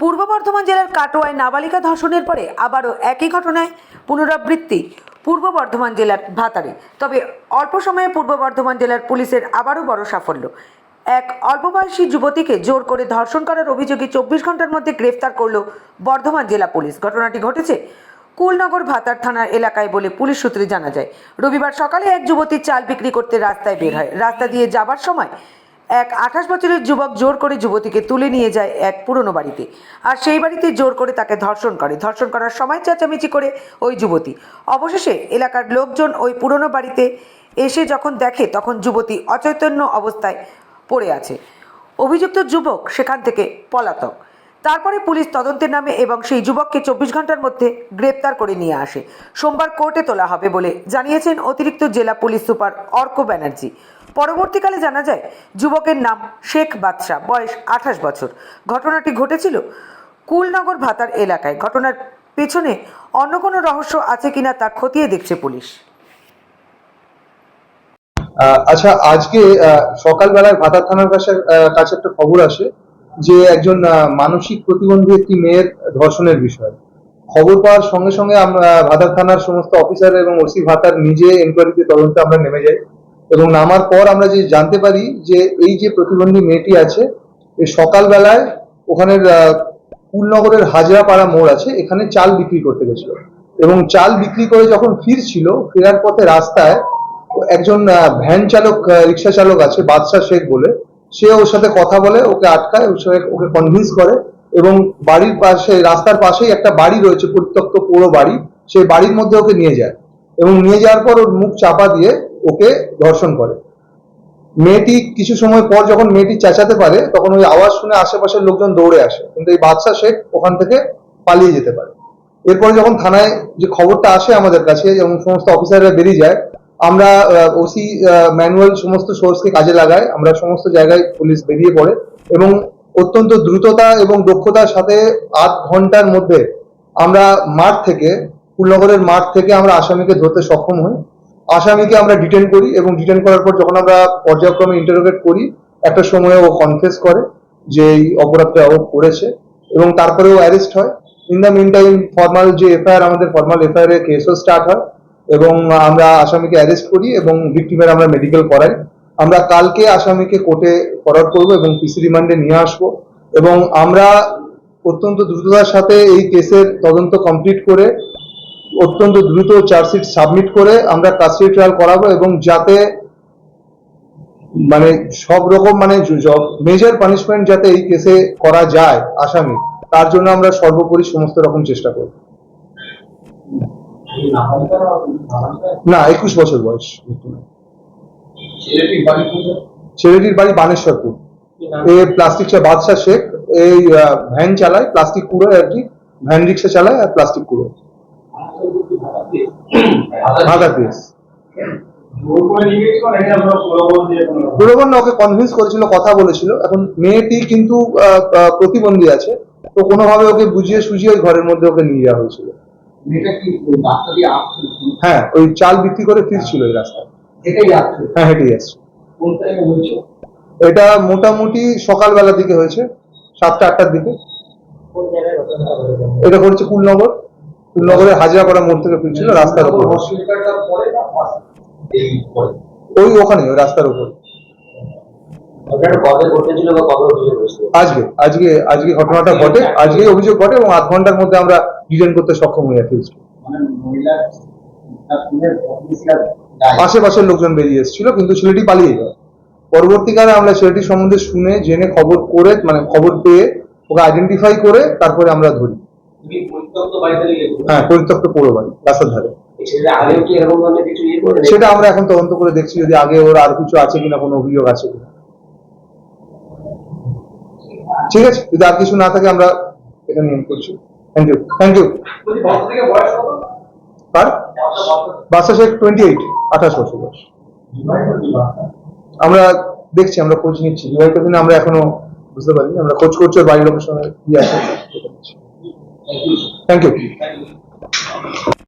পূর্ব বর্ধমান জেলার কাটোয়ায় নাবালিকা ধর্ষণের পরে আবারও একই ঘটনায় পুনরাবৃত্তি পূর্ব বর্ধমান জেলার ভাতারে। তবে অল্প সময়ে পূর্ব বর্ধমান জেলার পুলিশের আবারও বড় সাফল্য। এক অল্পবয়সী যুবতীকে জোর করে ধর্ষণ করার অভিযোগে চব্বিশ ঘণ্টার মধ্যে গ্রেফতার করল বর্ধমান জেলা পুলিশ। ঘটনাটি ঘটেছে কুলনগর ভাতার থানার এলাকায় বলে পুলিশ সূত্রে জানা যায়। রবিবার সকালে এক যুবতী চাল বিক্রি করতে রাস্তায় বের হয়। রাস্তা দিয়ে যাবার সময় এক আঠাশ বছরের যুবক জোর করে যুবতীকে তুলে নিয়ে যায় এক পুরনো বাড়িতে। আর সেই বাড়িতে জোর করে তাকে ধর্ষণ করে। ধর্ষণ করার সময় চেঁচামেচি করে ওই যুবতী। অবশেষে এলাকার লোকজন ওই পুরনো বাড়িতে এসে যখন দেখে, তখন যুবতী অচৈতন্য অবস্থায় পড়ে আছে। অভিযুক্ত যুবক সেখান থেকে পলাতক। তারপরে পুলিশ তদন্তের নামে এবং সেই যুবককে চব্বিশ ঘণ্টার মধ্যে গ্রেপ্তার করে নিয়ে আসে। সোমবার কোর্টে তোলা হবে বলে জানিয়েছেন অতিরিক্ত জেলা পুলিশ সুপার অর্ক ব্যানার্জি। পরবর্তীকালে জানা যায়, যুবকের নাম শেখ বাদশাহ বয়স আঠাশ বছর। ঘটনাটি ঘটেছিল কুলনগর ভাতার এলাকায়। ঘটনার পেছনে অন্য কোনো রহস্য আছে কিনা তা খতিয়ে দেখছে পুলিশ। আচ্ছা আজকে সকালবেলায় ভাতার থানার কাছে কাছে একটা খবর আসে যে একজন মানসিক প্রতিবন্ধী একটি মেয়ের ধর্ষণের বিষয়। খবর পাওয়ার সঙ্গে সঙ্গে আমরা, ভাতার থানার সমস্ত অফিসার এবং ওসি ভাতার নিজে এনকোয়ারিতে তদন্তে আমরা নেমে যাই। এবং নামার পর আমরা যে জানতে পারি যে এই যে প্রতিবন্ধী মেয়েটি আছে এই সকালবেলায় ওখানের কুলনগরের হাজরাপাড়া মোড় আছে, এখানে চাল বিক্রি করতে গেছিল। এবং চাল বিক্রি করে যখন ফিরছিল, ফেরার পথে রাস্তায় একজন ভ্যান চালক রিক্সা চালক আছে, বাদশাহ শেখ বলে, সে ওর সাথে কথা বলে, ওকে আটকায় ওর সাথে ওকে কনভিন্স করে এবং বাড়ির পাশে, রাস্তার পাশেই একটা বাড়ি রয়েছে, পরিত্যক্ত পুরো বাড়ি সেই বাড়ির মধ্যে ওকে নিয়ে যায়। এবং নিয়ে যাওয়ার পর ওর মুখ চাপা দিয়ে ওকে ধর্ষণ করে। মেয়েটি কিছু সময় পর যখন মেয়েটি চেঁচাতে পারে, তখন ওই আওয়াজ শুনে আশেপাশের লোকজন দৌড়ে আসে। কিন্তু এই বাদশা শেখ ওখান থেকে পালিয়ে যেতে পারে। এরপরে যখন থানায় যে খবরটা আসে আমাদের কাছে এবং সমস্ত অফিসাররা বেরিয়ে যায়, আমরা ওসি ম্যানুয়াল সমস্ত সোর্সকে কাজে লাগাই আমরা সমস্ত জায়গায় পুলিশ বেরিয়ে পড়ে এবং অত্যন্ত দ্রুততা এবং দক্ষতার সাথে আধ ঘণ্টার মধ্যে আমরা মাঠ থেকে ফুলনগরের মাঠ থেকে আমরা আসামিকে ধরতে সক্ষম হই। আসামিকে আমরা ডিটেন করি এবং ডিটেন করার পর যখন আমরা পর্যায়ক্রমে ইন্টারোগেট করি, একটা সময়ে ও কনফেস করে যে এই অপরাধটা ও করেছে এবং তারপরে ও অ্যারেস্ট হয়। In the mean time formal যে এফআইআর আমাদের ফর্মাল এফআইআর এর কেসও স্টার্ট হয় এবং আমরা আসামিকে অ্যারেস্ট করি এবং ভিক্টিমের আমরা মেডিকেল করাই। আমরা কালকে আসামিকে কোর্টে ফরওয়ার্ড করব এবং পিসি রিমান্ডে নিয়ে আসব এবং আমরা অত্যন্ত দ্রুততার সাথে এই কেসের তদন্ত কমপ্লিট করে অত্যন্ত দ্রুত চার্জশিট সাবমিট করে আমরা কাস্টডি ট্রায়াল করাবো এবং যাতে মানে সব রকম মানে মেজর পানিশমেন্ট যাতে এই কেসে করা যায় আসামি তার জন্য আমরা সর্বোপরি সমস্ত রকম চেষ্টা করব। না একুশ বছর বয়স। ছেলেটির বাড়ি বানেশ্বরপুর। এ প্লাস্টিক বাদশা শেখ এই ভ্যান চালায় প্লাস্টিক কুড়োয় আর কি ভ্যান রিক্সা চালায় আর প্লাস্টিক কুড়োয়। ওকে কনভিন্স করেছিল কথা বলেছিল। এখন মেয়েটি কিন্তু প্রতিবন্ধী আছে। তো কোনোভাবে ওকে বুঝিয়ে সুঝিয়ে ওই ঘরের মধ্যে ওকে নিয়ে যাওয়া হয়েছিল। রাস্তা হ্যাঁ ওই চাল বিক্রি করে ফিরছিল ওই রাস্তায়। আসছে হ্যাঁ হেঁটে আসছে হয়েছে এটা মোটামুটি সকালবেলার দিকে হয়েছে সাতটা আটটার দিকে। এটা করছে কুলনগর। কুলনগরের হাজিরাপাড়া মোড় থেকে ফিরছিল রাস্তার উপর। ওই ওখানে ওই রাস্তার উপর। আজকে আজকে আজকে ঘটনাটা ঘটে আজকে অভিযোগ ঘটে এবং আধ ঘণ্টার মধ্যে আমরা ডিটেন করতে সক্ষম হই অ্যাটলিস্ট মানে আশেপাশের লোকজন বেরিয়ে এসেছিল কিন্তু ছেলেটি পালিয়ে যায় পরবর্তীকালে আমরা ছেলেটির সম্বন্ধে শুনে জেনে খবর করে মানে খবর পেয়ে ওকে আইডেন্টিফাই করে তারপরে আমরা ধরি। হ্যাঁ পরিত্যক্ত পৌর বাড়ি রাস্তার ধারে। ইয়ে সেটা আমরা এখন তদন্ত করে দেখছি যদি আগে ওর আর কিছু আছে কিনা কোনো অভিযোগ আছে কিনা। ঠিক আছে যদি আর কিছু না থাকে আমরা এখানে করছি। থ্যাংক ইউ থ্যাংক ইউ আর শেখ টোয়েন্টি এইট আঠাশ বছর বয়স। আমরা দেখছি আমরা খোঁজ নিচ্ছি। বিবাহিত দিনে আমরা এখনও বুঝতে পারিনি আমরা খোঁজ করছি বাড়ির লোকের সঙ্গে কি আছে। Thank you